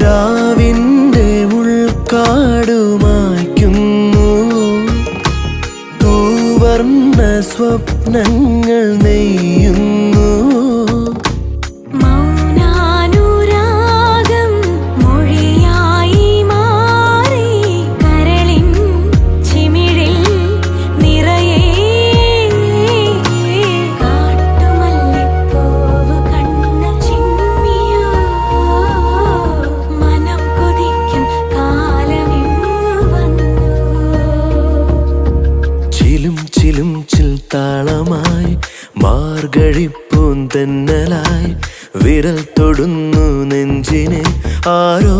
രാവിന്റെ ഉൾക്കാടുമായ്ക്കുന്നു തൂവർണ സ്വപ്നങ്ങൾ നെയ്യ താളമായി മാർഗഴിപ്പൂന്തന്നലായി വിരൽ തൊടുന്നു നെഞ്ചിനെ ആരോ